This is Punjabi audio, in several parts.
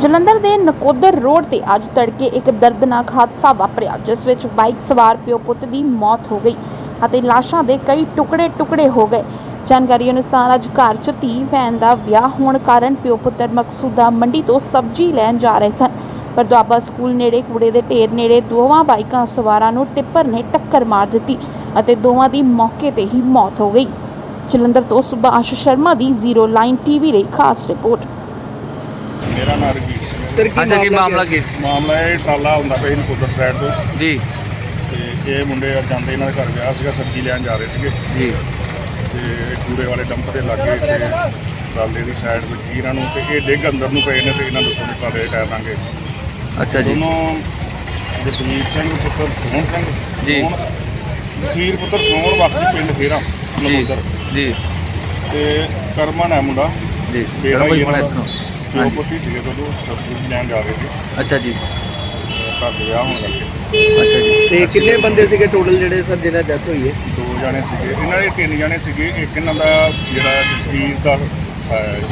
ਜਲੰਧਰ ਦੇ ਨਕੋਦਰ ਰੋਡ ਤੇ ਅੱਜ ਤੜਕੇ ਇੱਕ ਦਰਦਨਾਕ ਹਾਦਸਾ ਵਾਪਰਿਆ, ਜਿਸ ਵਿੱਚ ਬਾਈਕ ਸਵਾਰ ਪਿਓ ਪੁੱਤ ਦੀ ਮੌਤ ਹੋ ਗਈ ਅਤੇ ਲਾਸ਼ਾਂ ਦੇ ਕਈ ਟੁਕੜੇ-ਟੁਕੜੇ ਹੋ ਗਏ। ਜਾਣਕਾਰੀ ਅਨੁਸਾਰ ਅੱਜ ਘਰ 'ਚ ਧੀ, ਭੈਣ ਦਾ ਵਿਆਹ ਹੋਣ ਕਾਰਨ ਪਿਓ ਪੁੱਤਰ ਮਕਸੂਦਾ ਮੰਡੀ ਤੋਂ ਸਬਜ਼ੀ ਲੈਣ ਜਾ ਰਹੇ ਸਨ। ਪਰ ਦੁਆਬਾ ਸਕੂਲ ਨੇੜੇ, ਕੂੜੇ ਦੇ ਢੇਰ ਨੇੜੇ ਦੋਵਾਂ ਬਾਈਕਾਂ ਸਵਾਰਾਂ ਨੂੰ ਟਿੱਪਰ ਨੇ ਟੱਕਰ ਮਾਰ ਦਿੱਤੀ ਅਤੇ ਦੋਵਾਂ ਦੀ ਮੌਕੇ ਤੇ ਹੀ ਮੌਤ ਹੋ ਗਈ। ਜਲੰਧਰ ਤੋਂ ਸੁਭਾਸ਼ ਸ਼ਰਮਾ ਦੀ ਜ਼ੀਰੋ ਲਾਈਨ ਟੀਵੀ ਲਈ ਖਾਸ ਰਿਪੋਰਟ। ਮੇਰਾ ਨਾਮ ਸਿੰਘ ਹੈ। ਸਰ ਕੀ ਅੱਛਾ ਕੀ ਮਾਮਲਾ ਕੀ ਮਾਮਲਾ ਇਹ ਟਰਾਲਾ ਹੁੰਦਾ ਪਿਆ ਇਹਨੂੰ ਕੁਦਰ ਸਾਈਡ ਤੋਂ। ਜੀ। ਤੇ ਇਹ ਮੁੰਡੇ ਜਾਂਦੇ ਇਹਨਾਂ ਦੇ ਘਰ ਵਿਆਹ ਸੀਗਾ ਸਬਜ਼ੀ ਲੈਣ ਜਾ ਰਹੇ ਸੀਗੇ। ਜੀ। ਤੇ ਕੂੜੇ ਵਾਲੇ ਡੰਪ ਦੇ ਲਾਗੇ ਤੇ ਟਰਾਲੇ ਦੀ ਸਾਈਡ ਵਿੱਚ ਇਹਨਾਂ ਨੂੰ ਤੇ ਇਹ ਡਿੱਗ ਅੰਦਰ ਨੂੰ ਪਏ ਨੇ ਤੇ ਇਹਨਾਂ ਦੇ ਉੱਤੋਂ ਟਰਾਲੇ ਦੇ ਟਾਇਰ ਲਾਂਗੇ ਅੱਛਾ ਜੀ। ਦੋਨੋਂ ਜਸਵੀਰ ਸਿੰਘ ਪੁੱਤਰ ਸੋਹਣ ਸਿੰਘ। ਜੀ। ਸੋਹਣ- ਜਸਵੀਰ ਪੁੱਤਰ ਸੋਹਣ ਵਾਸੀ ਪਿੰਡ ਫੇਰਾ ਜੀ ਨਮੋਦਰ ਜੀ। ਤੇ ਕਰਮਨ ਹੈ ਮੁੰਡਾ। ਜੀ। ਕਰੋ ਹੀ ਬਣਾ ਦਾ। ਇੱਥੋਂ। ਪਿਓ। ਪੁੱਤੀ ਸੀਗੇ ਜਦੋਂ ਸਬਜ਼ੀ ਲੈਣ ਜਾ ਰਹੇ ਸੀ। ਅੱਛਾ ਜੀ। ਘਰ ਦੇ ਵਿਆਹ ਹੋਣ ਕਰਕੇ ਅੱਛਾ ਜੀ। ਤੇ ਕਿੰਨੇ ਬੰਦੇ ਸੀਗੇ ਟੋਟਲ ਜਿਹੜੇ ਸਰ ਜਿਹਨਾਂ ਡੈਥ ਹੋਈ ਹੈ? ਦੋ ਜਣੇ ਸੀਗੇ। ਇਹਨਾਂ ਦੇ ਤਿੰਨ ਜਣੇ ਸੀਗੇ। ਇੱਕ ਇਹਨਾਂ ਦਾ ਜਿਹੜਾ ਜਸਵੀਰ ਦਾ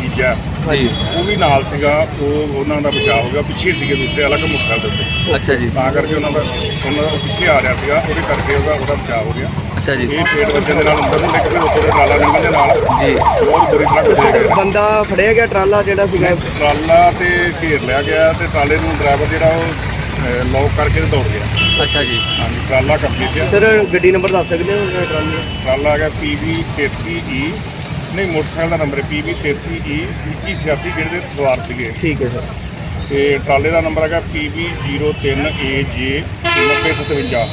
ਜੀਜਾ ਜੀ ਉਹ ਵੀ ਨਾਲ ਸੀਗਾ ਉਹ ਉਹਨਾਂ ਦਾ ਬਚਾਅ ਹੋ ਗਿਆ ਪਿੱਛੇ ਸੀਗੇ ਦੂਸਰੇ ਅਲੱਗ ਮੁੱਖਾਂ ਦੇ ਉੱਤੇ। ਅੱਛਾ ਜੀ। ਤਾਂ ਕਰਕੇ ਉਹਨਾਂ ਦਾ ਉਹਨਾਂ ਦਾ ਪਿੱਛੇ ਆ ਰਿਹਾ ਸੀਗਾ ਉਹਦੇ ਕਰਕੇ ਉਹਦਾ ਉਹਦਾ ਬਚਾਅ ਹੋ ਗਿਆ। ਅੱਛਾ ਜੀ। ਇਹ ਪੇਟ ਵੱਜਣ ਦੇ ਨਾਲ ਅੰਦਰ ਨੂੰ ਡਿੱਗ ਪਏ ਉੱਪਰ ਟਰਾਲਾ ਨਿਕਲਣ ਦੇ ਨਾਲ। ਜੀ। ਬਹੁਤ ਬੁਰੀ ਤਰ੍ਹਾਂ ਫਸੇ ਗਏ ਬੰਦਾ ਫੜਿਆ ਗਿਆ ਟਰਾਲਾ ਜਿਹੜਾ ਸੀਗਾ? ਟਰਾਲਾ ਤੇ ਘੇਰ ਲਿਆ ਗਿਆ ਤੇ ਟਰਾਲੇ ਨੂੰ ਡਰਾਈਵਰ ਜਿਹੜਾ ਉਹ ਲੌਕ ਕਰਕੇ ਤੇ ਦੌੜ ਗਿਆ। ਅੱਛਾ ਜੀ। ਹਾਂਜੀ ਟਰਾਲਾ ਕੰਪਲੀਟ ਹੈ ਸਰ ਗੱਡੀ ਨੰਬਰ ਦੱਸ ਸਕਦੇ ਹੋ ਟਰਾਲੇ? ਟਰਾਲਾ ਹੈਗਾ PV 33E ਨਹੀਂ ਮੋਟਰਸਾਈਕਲ ਦਾ ਨੰਬਰ ਹੈ PV 33E 2186 ਜਿਹੜੇ ਦੇ ਸਵਾਰ ਸੀਗੇ। ਠੀਕ ਹੈ ਸਰ। ਤੇ ਟਰਾਲੇ ਦਾ ਨੰਬਰ ਹੈਗਾ PV 03AJ 9057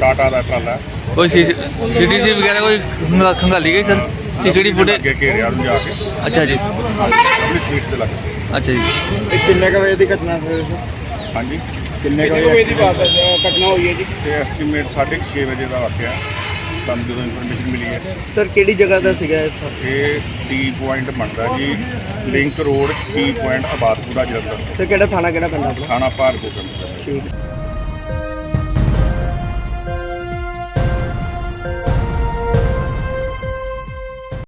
ਟਾਟਾ ਦਾ ਟਰਾਲਾ। ਹੈ। ਕੋਈ ਸੀਡੀਸੀ ਵਗੈਰਾ ਕੋਈ ਖੰਗਾ- ਖੰਗਾਲੀ ਗਈ ਸਰ? CCT footage? ਅੱਗੇ ਘੇਰਿਆ ਨੂੰ ਜਾ ਕੇ। ਅੱਛਾ ਜੀ। ਆਪਣੀ ਸਪੀਡ ਤੇ ਲੱਗ ਗਏ। ਅੱਛਾ ਜੀ। ਇਹ ਕਿੰਨੇ ਕ ਵਜੇ ਦੀ ਘਟਨਾ ਸਰ? ਹਾਂਜੀ। ਕਿੰਨੇ ਕ ਵਜੇ ਦੀ ਬਾਤ ਘਟਨਾ ਹੋਈ ਹੈ ਜੀ। ਤੇ ਐਸਟੀਮੇਟ 6:30 ਵਜੇ ਦਾ ਵਾਕਿਆ। ਸਾਨੂੰ ਜਦੋਂ ਇਨਫੋਰਮੇਸ਼ਨ ਮਿਲੀ ਹੈ। ਸਰ ਕਿਹੜੀ ਜਗ੍ਹਾ ਦਾ ਸੀਗਾ ਇਹ? ਇਹ ਟੀ ਪੁਆਇੰਟ ਬਣਦਾ ਜੀ link road T point Abadpura Jalandhar. Sir ਕਿਹੜਾ ਥਾਣਾ ਕਿਹੜਾ ਪੈਂਦਾ ਆਪਣਾ? ਥਾਣਾ ਭਾਰਗੋ ਪਿੰਡ ਠੀਕ।